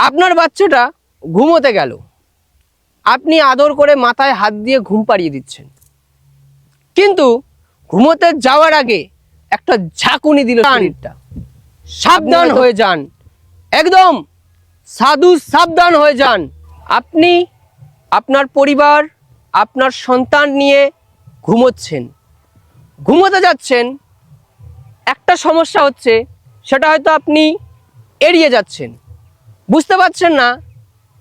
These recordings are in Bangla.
আপনার বাচ্চাটা ঘুমোতে গেল। আপনি আদর করে মাথায় হাত দিয়ে ঘুম পাড়িয়ে দিচ্ছেন। কিন্তু ঘুমোতে যাওয়ার আগে একটা ঝাঁকুনি দিল শরীরটা। সাবধান। হয়ে যান। একদম সাধু সাবধান হয়ে যান। আপনি আপনার পরিবার আপনার সন্তান নিয়ে ঘুমোচ্ছেন। ঘুমোতে যাচ্ছেন। একটা সমস্যা হচ্ছে সেটা হয়তো আপনি এড়িয়ে যাচ্ছেন। বুঝতে পারছেন না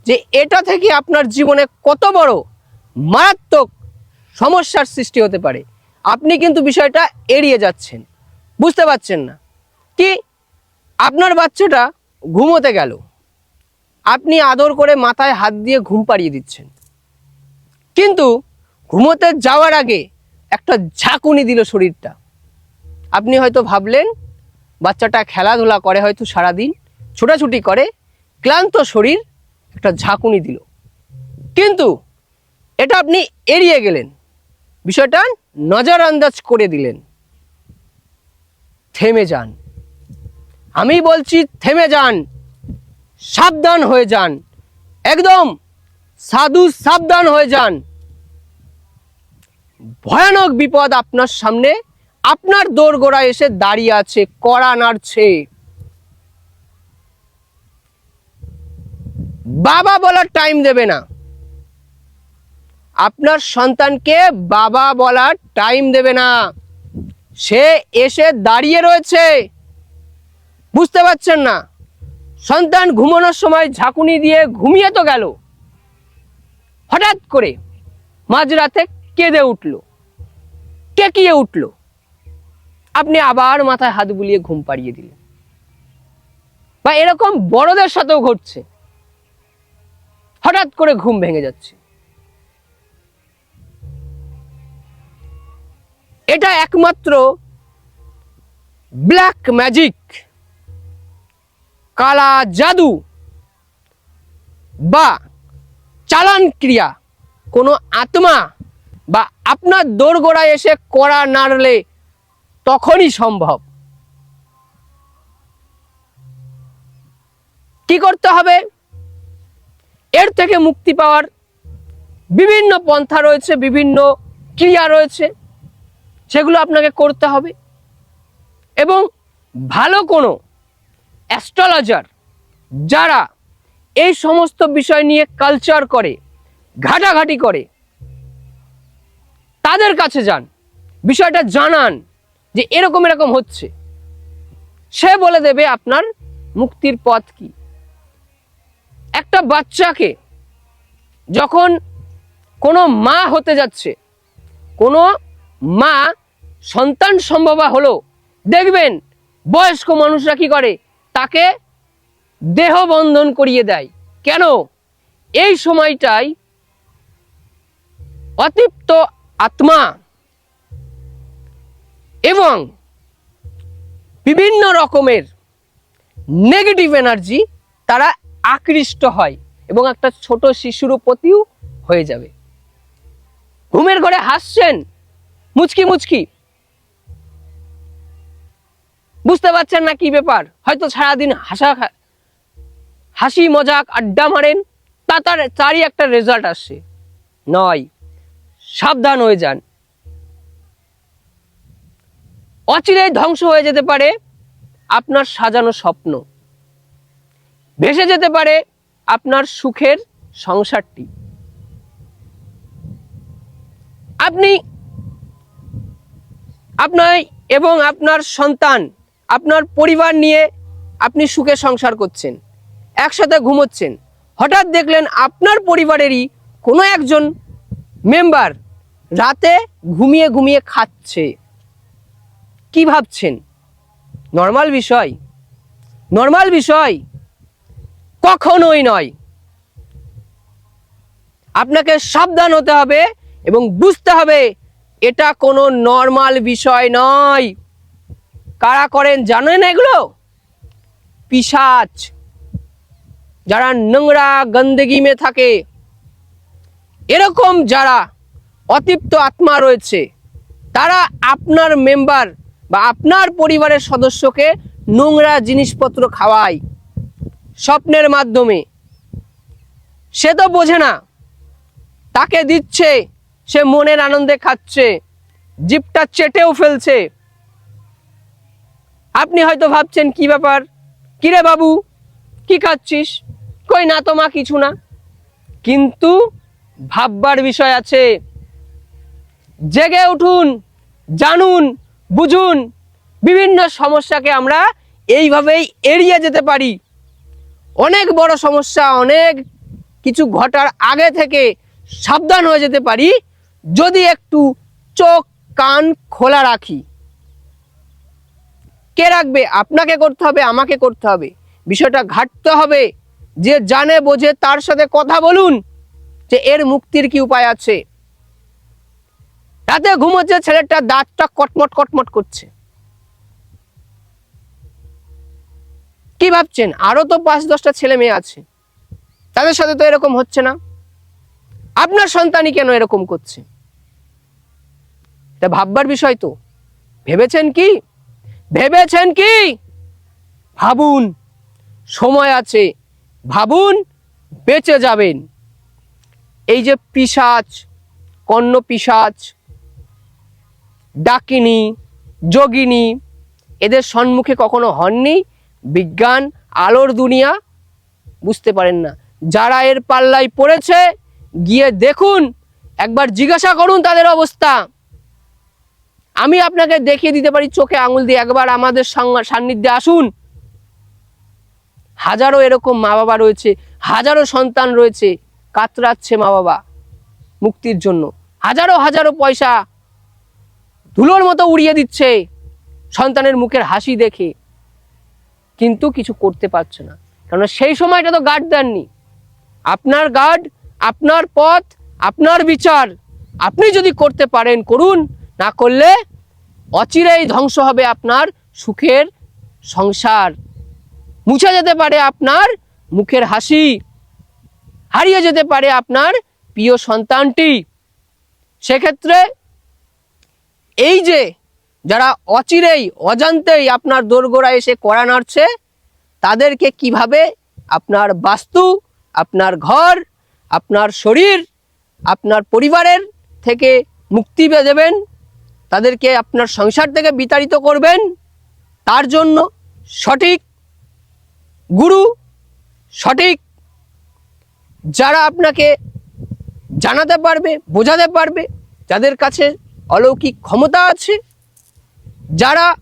যে এটা থেকে আপনার জীবনে কত বড় মারাত্মক সমস্যার সৃষ্টি হতে পারে। আপনি কিন্তু বিষয়টা এড়িয়ে যাচ্ছেন। বুঝতে পারছেন না। কি? আপনার বাচ্চাটা ঘুমোতে গেল। আপনি আদর করে মাথায় হাত দিয়ে ঘুম পাড়িয়ে দিচ্ছেন। কিন্তু ঘুমোতে যাওয়ার আগে একটা ঝাঁকুনি দিল শরীরটা। আপনি হয়তো ভাবলেন, বাচ্চাটা খেলাধুলা করে হয়তো সারাদিন, ছোটাছুটি করে ক্লান্ত শরীর একটা ঝাঁকুনি দিল। কিন্তু এটা আপনি এড়িয়ে গেলেন। বিষয়টা নজর আন্দাজ করে দিলেন। থেমে যান। আমি বলছি থেমে যান। সাবধান হয়ে যান। একদম সাধু সাবধান হয়ে যান। ভয়ানক বিপদ আপনার সামনে। আপনার দোরগোড়া এসে দাঁড়িয়ে আছে, কড়া নাড়ছে। বাবা বলার টাইম দেবে না। আপনার সন্তানকে বাবা বলার টাইম দেবে না। সে এসে দাঁড়িয়ে রয়েছে। বুঝতে পারছেন না? সন্তান ঘুমানোর সময় ঝাঁকুনি দিয়ে ঘুমিয়ে তো গেল। হঠাৎ করে মাঝরাতে কেঁদে উঠল। কেকিয়ে উঠল। আপনি আবার মাথায় হাত বুলিয়ে ঘুম পাড়িয়ে দিলেন। বা এরকম বড়দের সাথেও ঘটছে। হঠাৎ করে ঘুম ভেঙে যাচ্ছে। এটা একমাত্র ব্ল্যাক ম্যাজিক, কালা জাদু বা চালান ক্রিয়া। কোনো আত্মা বা আপনার দোরগোড়ায় এসে করা নাড়লে তখনই সম্ভব। কি করতে হবে? এর থেকে মুক্তি পাওয়ার বিভিন্ন পন্থা রয়েছে, বিভিন্ন ক্রিয়া রয়েছে, সেগুলো আপনাকে করতে হবে। এবং ভালো কোনো অ্যাস্ট্রোলজার যারা এই সমস্ত বিষয় নিয়ে কালচার করে, ঘাটাঘাটি করে, তাদের কাছে যান, বিষয়টা জানান যে এরকম এরকম হচ্ছে। সে বলে দেবে আপনার মুক্তির পথ কি। একটা বাচ্চাকে যখন কোনো মা হতে যাচ্ছে, কোনো মা সন্তান সম্ভবা হলো, দেখবেন বয়স্ক মানুষরা কি করে? তাকে দেহ বন্ধন করিয়ে দেয়। কেন? এই সময়টাই অতৃপ্ত আত্মা এবং বিভিন্ন রকমের নেগেটিভ এনার্জি তারা আকৃষ্ট হয় এবং একটা ছোট শিশুর প্রতিও হয়ে যাবে। ঘুমের ঘরে হাসছেন। মুচকি মুচকি। বুঝতে পারছেন না কি ব্যাপার? হয়তো সারাদিন হাসা হাসি, মজাক, আড্ডা মারেন, তা তার তারই একটা রেজাল্ট আসছে। নয়, সাবধান হয়ে যান। অচিরেই ধ্বংস হয়ে যেতে পারে আপনার সাজানো স্বপ্ন। ভেসে যেতে পারে আপনার সুখের সংসারটি। আপনি, আপনার এবং আপনার সন্তান, আপনার পরিবার নিয়ে আপনি সুখে সংসার করছেন, একসাথে ঘুমোচ্ছেন। হঠাৎ দেখলেন আপনার পরিবারেরই কোনো একজন মেম্বার রাতে ঘুমিয়ে ঘুমিয়ে খাচ্ছে। কি ভাবছেন? নর্মাল বিষয়। নর্মাল বিষয়। কখনোই নয়। আপনাকে সাবধান হতে হবে এবং বুঝতে হবে, এটা কোনো নর্মাল বিষয় নয়। কারা করেন জানেন এগুলো? পিসাচ যারা নোংরা গন্দগি মে থাকে। এরকম যারা অতৃপ্ত আত্মা রয়েছে, তারা আপনার মেম্বার বা আপনার পরিবারের সদস্যকে নোংরা জিনিসপত্র খাওয়ায়। স্বপ্নের মাধ্যমে। সে তো বোঝে না। তাকে দিচ্ছে, সে মনের আনন্দে খাচ্ছে জিপটা চেটেও ফেলছে। আপনি হয়তো ভাবছেন, কি ব্যাপার? কিরে বাবু? কি খাচ্ছিস? কই না তো মা, কিছু না। কিন্তু ভাববার বিষয় আছে। জেগে উঠুন, জানুন, বুঝুন, বিভিন্ন সমস্যাকে আমরা এইভাবেই এড়িয়ে যেতে পারি। অনেক বড় সমস্যা, অনেক কিছু ঘটার আগে থেকে সাবধান হয়ে যেতে পারি। যদি একটু চোখ, কান খোলা রাখি। কে রাখবে? আপনাকে করতে হবে, আমাকে করতে হবে। বিষয়টা ঘাটতে হবে। যে জানে, বোঝে, তার সাথে কথা বলুন যে এর মুক্তির কি উপায় আছে। রাতে ঘুমোচ্ছে ছেলেটা দাঁতটা কটমট কটমট করছে। কি ভাবছেন? আরও তো পাঁচ, দশটা ছেলে মেয়ে আছে। তাদের সাথে তো এরকম হচ্ছে না। আপনার সন্তানই কেন এরকম করছে? এটা ভাববার বিষয় তো। ভেবেছেন কি? ভেবেছেন কি? ভাবুন, সময় আছে। ভাবুন, বেঁচে যাবেন। এই যে পিসাচ, কর্ণ পিসাচ, ডাকিনী, যোগিনী, এদের সম্মুখে কখনো হননি? বিজ্ঞান, আলোর দুনিয়া বুঝতে পারেন না। যারা এর পাল্লায় পড়েছে, গিয়ে দেখুন, একবার জিজ্ঞাসা করুন তাদের অবস্থা। আমি আপনাকে দেখিয়ে দিতে পারি, চোখে আঙুল দিয়ে একবার আমাদের সান্নিধ্যে আসুন। হাজারো এরকম মা বাবা রয়েছে, হাজারো সন্তান রয়েছে, কাতরাচ্ছে মা বাবা মুক্তির জন্য। হাজারো হাজারো পয়সা ধুলোর মতো উড়িয়ে দিচ্ছে, সন্তানের মুখের হাসি দেখে। কিন্তু কিছু করতে পারছে না। কারণ সেই সময়টা তো গার্ড দেননি। আপনার গার্ড আপনার পথ, আপনার বিচার, আপনি যদি করতে পারেন, করুন। না করলে অচিরেই ধ্বংস হবে আপনার সুখের সংসার। মুছে যেতে পারে আপনার মুখের হাসি। হারিয়ে যেতে পারে আপনার প্রিয় সন্তানটি। সেক্ষেত্রে এই যে যারা অচিরেই, অজান্তেই আপনার দোরগোড়া এসে কড়া নাড়ছে, তাদেরকে কীভাবে আপনার বাস্তু, আপনার ঘর, আপনার শরীর, আপনার পরিবারের থেকে মুক্তি পেয়ে দেবেন, তাদেরকে আপনার সংসার থেকে বিতাড়িত করবেন, তার জন্য সঠিক গুরু, সঠিক যারা আপনাকে জানাতে পারবে, বোঝাতে পারবে, যাদের কাছে অলৌকিক ক্ষমতা আছে যারা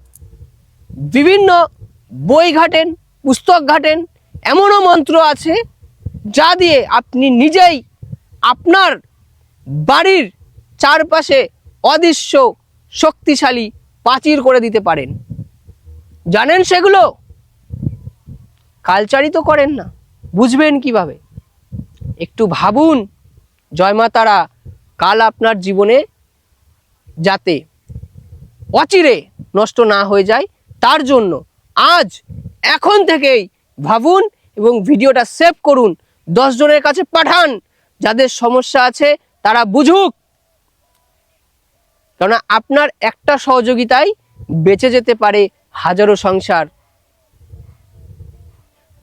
বিভিন্ন বই ঘাটেন, পুস্তক ঘাটেন, এমনও মন্ত্র আছে যা দিয়ে আপনি নিজেই আপনার বাড়ির চারপাশে অদৃশ্য, শক্তিশালী প্রাচীর করে দিতে পারেন। জানেন সেগুলো? কালচারই তো করেন না। বুঝবেন কীভাবে? একটু ভাবুন, জয় মা তারা, কাল আপনার জীবনে যাতে অচিরে নষ্ট না হয়ে যায়। তার জন্য আজ এখন থেকেই ভাবুন এবং ভিডিওটা সেভ করুন। জনের কাছে পাঠান। যাদের সমস্যা আছে তারা বুঝুক। কেননা আপনার একটা সহযোগিতায় বেঁচে যেতে পারে হাজারো সংসার।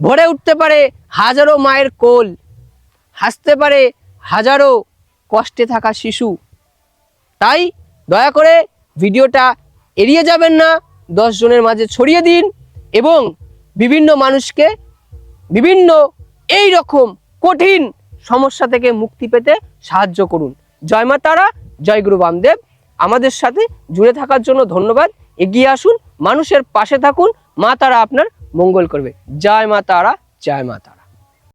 ভরে উঠতে পারে হাজারো মায়ের কোল। হাসতে পারে হাজারো কষ্টে থাকা শিশু। তাই দয়া করে ভিডিওটা এড়িয়ে যাবেন না জনের মাঝে ছড়িয়ে দিন এবং বিভিন্ন মানুষকে বিভিন্ন এই রকম কঠিন সমস্যা থেকে মুক্তি পেতে সাহায্য করুন। জয় মা তারা, জয় গুরু বামদেব। আমাদের সাথে জুড়ে থাকার জন্য ধন্যবাদ। এগিয়ে আসুন, মানুষের পাশে থাকুন। মা তারা আপনার মঙ্গল করবে। জয় মা তারা, জয় মা